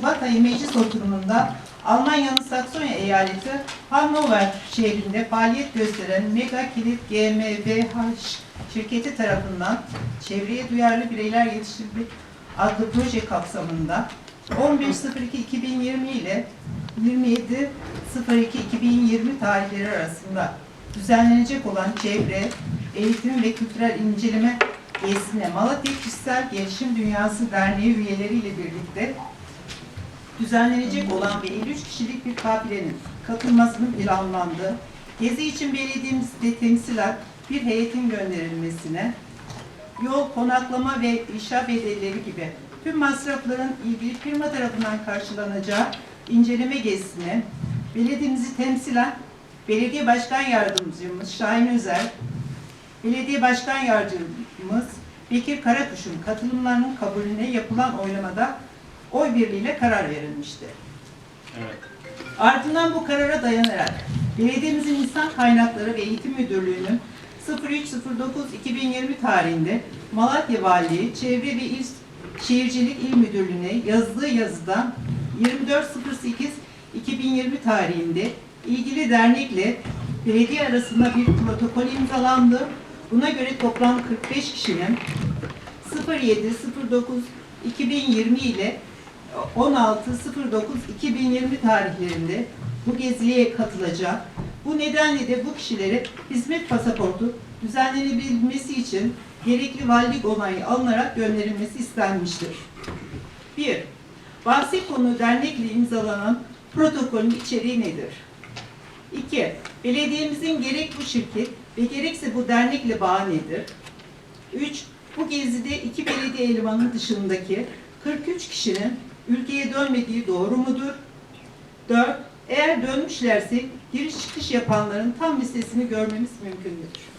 Şubat meclis oturumunda Almanya'nın Saksonya eyaleti Hannover şehrinde faaliyet gösteren Mega Kilit GmbH şirketi tarafından çevreye duyarlı bireyler yetiştirmek adlı proje kapsamında 11.02.2020 ile 27.02.2020 tarihleri arasında düzenlenecek olan çevre, eğitim ve kültürel inceleme gezisine Malatya Kişisel Gelişim Dünyası Derneği üyeleriyle birlikte düzenlenecek olan ve 53 kişilik bir kafilenin katılmasının planlandığı, gezi için belediyemizde temsilen bir heyetin gönderilmesine, yol, konaklama ve inşa bedelleri gibi tüm masrafların ilgili firma tarafından karşılanacağı inceleme gezisine, belediyemizi temsilen Belediye Başkan Yardımcımız Şahin Özer, Belediye Başkan Yardımcımız Bekir Karakuş'un katılımlarının kabulüne yapılan oylamada oy birliğiyle karar verilmişti. Evet. Ardından bu karara dayanarak belediyemizin İnsan Kaynakları ve Eğitim Müdürlüğü'nün 03.09.2020 tarihinde Malatya Valiliği Çevre ve İl Şehircilik İl Müdürlüğü'ne yazdığı yazıdan 24.08.2020 tarihinde ilgili dernekle belediye arasında bir protokol imzalandı. Buna göre toplam 45 kişinin 07.09.2020 ile 16.09.2020 tarihlerinde bu geziye katılacak. Bu nedenle de bu kişilere hizmet pasaportu düzenlenebilmesi için gerekli valilik onayı alınarak gönderilmesi istenmiştir. 1. Bahsi konu dernekle imzalanan protokolün içeriği nedir? 2. Belediyemizin gerek bu şirket ve gerekse bu dernekle bağı nedir? 3. Bu gezide iki belediye elemanının dışındaki 43 kişinin ülkeye dönmediği doğru mudur? 4. Eğer dönmüşlerse giriş çıkış yapanların tam listesini görmemiz mümkün müdür?